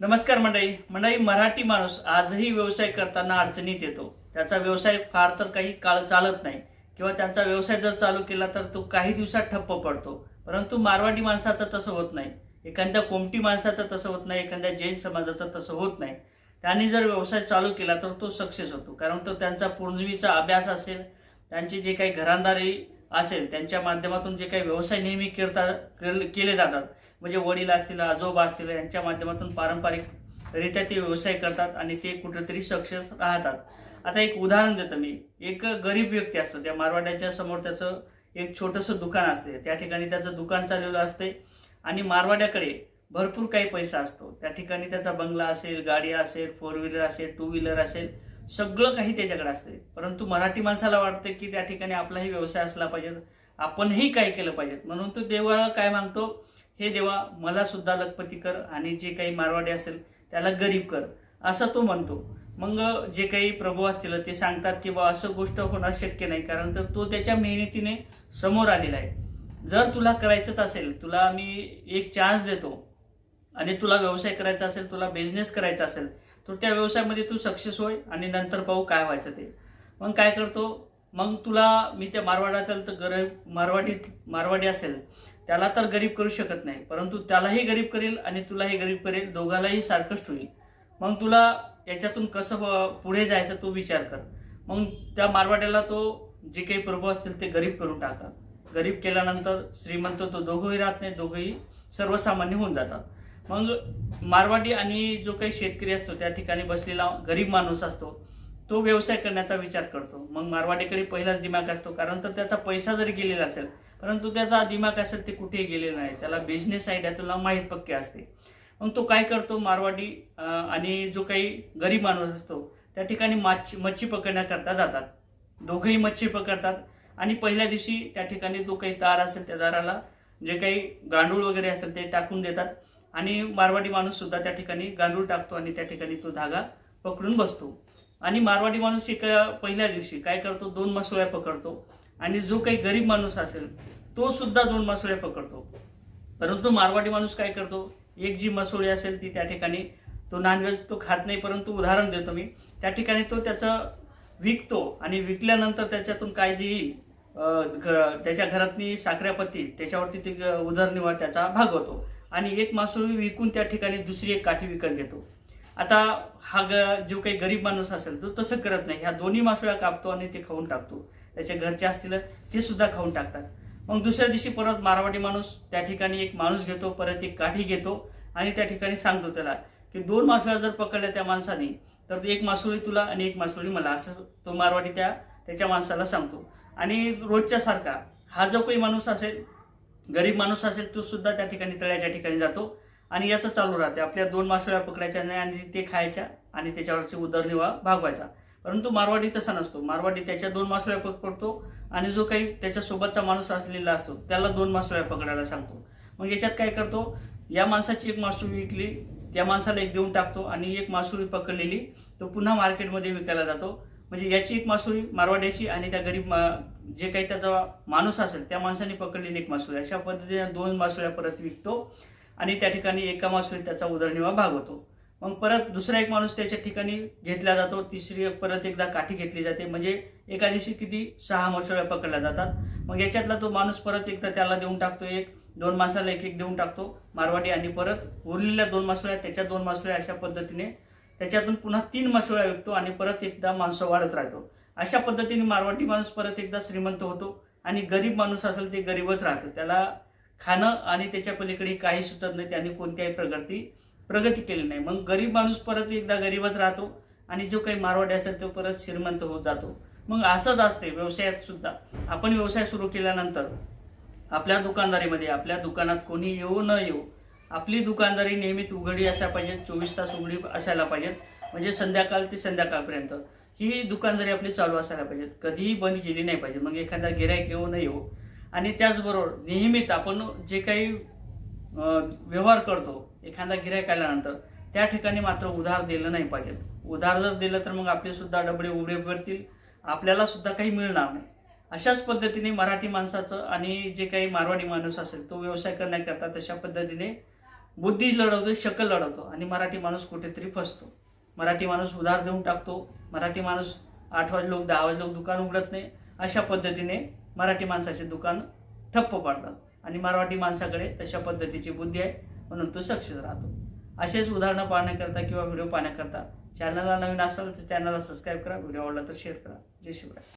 नमस्कार मंडळी. मंडळी मराठी माणूस आजही व्यवसाय करताना अडचणीत येतो. त्याचा व्यवसाय फार तर काही काळ चालत नाही. किंवा त्यांचा व्यवसाय जर चालू केला तर तो काही दिवसात ठप्प पडतो. परंतु मारवाडी माणसाचं तसं होत नाही. एखाद्या कोमटी माणसाचं तसं होत नाही. एखाद्या जैन समाजाचं तसं होत नाही. त्यांनी जर व्यवसाय चालू केला तर तो सक्सेस होतो. कारण तो त्यांचा पूर्वीचा अभ्यास असेल त्यांची जे काही घरांदारी असेल त्यांच्या माध्यमातून जे काही व्यवसाय नेहमी करता केले जातात म्हणजे वडील असतील आजोबा असतील यांच्या माध्यमातून पारंपरिकरित्या ते व्यवसाय करतात आणि ते कुठेतरी सक्सेस राहतात. आता एक उदाहरण देतो मी. एक गरीब व्यक्ती असतो. त्या मारवाड्याच्या समोर त्याचं एक छोटंसं दुकान असते. त्या ठिकाणी त्याचं दुकान चाललेलं असते आणि मारवाड्याकडे भरपूर काही पैसा असतो. त्या ठिकाणी त्याचा बंगला असेल गाडी असेल फोर व्हीलर असेल टू व्हीलर असेल सगळं काही त्याच्याकडे असते. परंतु मराठी माणसाला वाटते की त्या ठिकाणी आपलाही व्यवसाय असला पाहिजे. आपणही काय केलं पाहिजे. म्हणून तो देवाला काय मागतो? हे देवा मला सुद्धा लखपती कर आणि जे काही मारवाडी असेल त्याला गरीब कर असं तो म्हणतो. मग जे काही प्रभू असतील ते सांगतात की बा असं गोष्ट होणं शक्य नाही कारण तर तो त्याच्या मेहनतीने समोर आलेला आहे. जर तुला करायचंच असेल तुला मी एक चान्स देतो आणि तुला व्यवसाय करायचा असेल तुला बिझनेस करायचा असेल तर त्या व्यवसायामध्ये तू सक्सेस होय आणि नंतर पाहू काय व्हायचं ते. मग काय करतो? मग तुला मी त्या मारवाड्यातील तर गरीब मारवाडीत मारवाडी असेल त्याला तर गरीब करू शकत नाही परंतु त्यालाही गरीब करेल आणि तुलाही गरीब करेल दोघालाही सारखंच होईल मग तुला याच्यातून कसं पुढे जायचं तो विचार कर. मग त्या मारवाड्याला तो जे काही प्रभू असतील ते गरीब करून टाकतात. गरीब केल्यानंतर श्रीमंत तो दोघंही राहत नाही दोघंही सर्वसामान्य होऊन जातात. मग मारवाडी आणि जो काही शेतकरी असतो त्या ठिकाणी बसलेला गरीब माणूस असतो. तो व्यवसाय करण्याचा विचार करतो. मग मारवाडीकडे पहिलाच दिमाग असतो. कारण तर त्याचा पैसा जरी गेलेला असेल परंतु त्याचा दिमाग असेल ते कुठेही गेले नाही. त्याला बिझनेस आयडिया तुला माहीत पक्के असते. मग तो काय करतो? मारवाडी आणि जो काही गरीब माणूस असतो त्या ठिकाणी माछ मच्छी पकडण्याकरता जातात. दोघंही मच्छी पकडतात. आणि पहिल्या दिवशी त्या ठिकाणी जो काही तार असेल त्या दाराला जे काही गांडूळ वगैरे असेल ते टाकून देतात. आणि मारवाडी माणूस सुद्धा त्या ठिकाणी गांडूळ टाकतो आणि त्या ठिकाणी तो धागा पकडून बसतो. आणि मारवाडी माणूस एक पहिल्या दिवशी काय करतो? दोन मासोळ्या पकडतो. आणि जो काही गरीब माणूस असेल तो सुद्धा दोन मासोळ्या पकडतो. परंतु मारवाडी माणूस काय करतो? एक जी मासोळी असेल ती त्या ठिकाणी तो नॉनव्हेज तो खात नाही परंतु उदाहरण देतो मी. त्या ठिकाणी तो त्याचं विकतो आणि विकल्यानंतर त्याच्यातून काय जे येईल घ- त्याच्या घरातनी साखऱ्यापती त्याच्यावरती ते उदरनिर्वाह त्याचा भागवतो आणि एक मासोळी विकून त्या ठिकाणी दुसरी एक काठी विकत घेतो. आता हा ग जो काही गरीब माणूस असेल तो तसं करत नाही. ह्या दोन्ही मासोळ्या कापतो आणि ते खाऊन टाकतो. त्याच्या घरचे असतील ते सुद्धा खाऊन टाकतात. मग दुसऱ्या दिवशी परत मारवाडी माणूस त्या ठिकाणी एक माणूस घेतो परत एक काठी घेतो आणि त्या ठिकाणी सांगतो त्याला की दोन मासोळ्या जर पकडल्या त्या माणसाने तर एक मासोळी तुला आणि एक मासोळी मला असं तो मारवाडी त्या त्याच्या माणसाला सांगतो. आणि रोजच्या सारखा हा जो काही माणूस असेल गरीब माणूस असेल तो सुद्धा त्या ठिकाणी तळ्याच्या ठिकाणी जातो. आणि याचं चालू राहते. आपल्या दोन मासोळ्या पकडायच्या नाही आणि ते खायच्या आणि त्याच्यावरचे उदरनिर्वाह भागवायचा. परंतु मारवाडी तसा नसतो. मारवाडी त्याच्या दोन मासोळ्या पकडतो आणि जो काही त्याच्यासोबतचा माणूस असलेला असतो त्याला दोन मासोळ्या पकडायला सांगतो. मग याच्यात काय करतो? या माणसाची एक मासुळी विकली त्या माणसाला एक देऊन टाकतो आणि एक मासुळी पकडलेली तो पुन्हा मार्केटमध्ये विकायला जातो. म्हणजे याची एक मासुरी मारवाड्याची आणि त्या गरीब मा- जे काही त्याचा माणूस असेल त्या माणसाने पकडलेली एक मासुरी. अशा पद्धतीने दोन मासुळ्या परत विकतो. आणि त्या ठिकाणी एका मासोळीत त्याचा उदरनिर्वाह भाग होतो. मग परत दुसरा एक माणूस त्याच्या ठिकाणी घेतला जातो तिसरी परत एकदा काठी घेतली जाते. म्हणजे एका दिवशी किती? सहा मासोळ्या पकडल्या जातात. मग याच्यातला तो माणूस परत एकदा त्याला देऊन टाकतो एक दोन मासाला एक एक देऊन टाकतो मारवाडी आणि परत उरलेल्या दोन मासोळ्या त्याच्या दोन मासोळ्या अशा पद्धतीने त्याच्यातून पुन्हा तीन मासोळ्या विकतो आणि परत एकदा माणसं वाढत राहतो. अशा पद्धतीने मारवाडी माणूस परत एकदा श्रीमंत होतो आणि गरीब माणूस असेल ते गरीबच राहतं. त्याला खाणं आणि त्याच्या पलीकडे काही सुचत नाही त्यांनी कोणत्याही प्रगती प्रगती केली नाही. मग गरीब माणूस परत एकदा गरीबच राहतो आणि जो काही मारवाडी असेल तो परत श्रीमंत होत जातो. मग असंच असते व्यवसायात सुद्धा. आपण व्यवसाय सुरू केल्यानंतर आपल्या दुकानदारीमध्ये आपल्या दुकानात कोणी येऊ न येऊ आपली दुकानदारी नेहमीच उघडी असायला पाहिजे चोवीस तास उघडी असायला पाहिजेत. म्हणजे संध्याकाळ ते संध्याकाळपर्यंत. ही दुकानदारी आपली चालू असायला पाहिजे कधीही बंद केली नाही पाहिजे मग एखादा गिरायक येऊ न येऊ आणि त्याचबरोबर नेहमीच आपण जे काही व्यवहार करतो एखादा गिरायक आल्यानंतर त्या ठिकाणी मात्र उधार दिलं नाही पाहिजे. उधार जर दिलं तर मग आपले सुद्धा डबडे उघडे पडतील आपल्याला सुद्धा काही मिळणार नाही. अशाच पद्धतीने मराठी माणसाचं आणि जे काही मारवाडी माणूस असेल तो व्यवसाय करण्याकरता तशा पद्धतीने बुद्धी लढवतो शकल लढवतो आणि मराठी माणूस कुठेतरी फसतो. मराठी माणूस उधार देऊन टाकतो मराठी माणूस आठ वाजे दहा वाजे दुकान उघडत नाही अशा पद्धतीने मराठी माणसाचे दुकान ठप्प पाडतात. आणि मराठी माणसाकडे तशा पद्धतीची बुद्धी आहे म्हणून तो सक्सेस राहतो. असेच उदाहरणं पाहण्याकरता किंवा व्हिडिओ पाहण्याकरता चॅनलला नवीन असाल तर चॅनलला सबस्क्राईब करा. व्हिडिओ आवडला तर शेअर करा. जय शिवराय.